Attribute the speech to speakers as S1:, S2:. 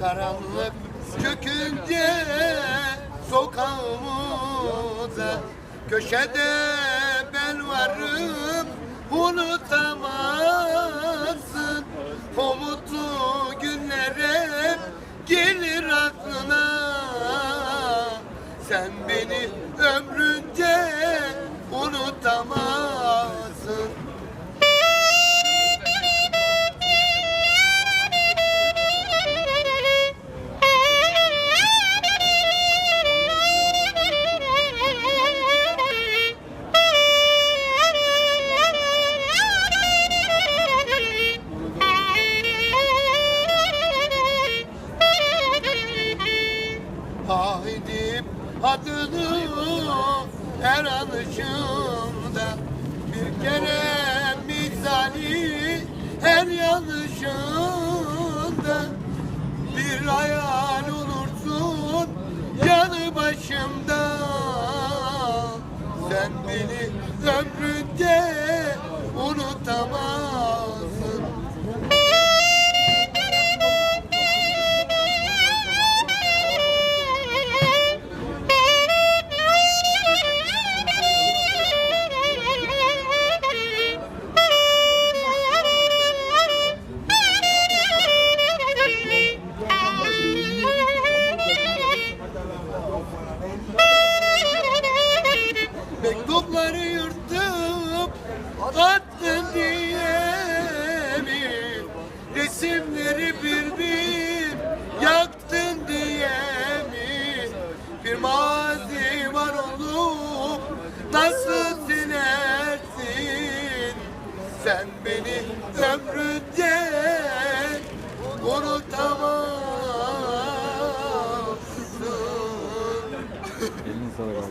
S1: Karanlık çökünce sokağımıza Köşede ben varım unutamazsın O mutlu günler hep gelir aklına. Sen beni ömrünce unutamazsın adını her anışımda Bir kere misali her yanlışında Bir hayal olursun yanı başımda. Sen beni ömrünce unutamazsın Sen beni ömrünce unutamazsın.
S2: Elini sana kaldı.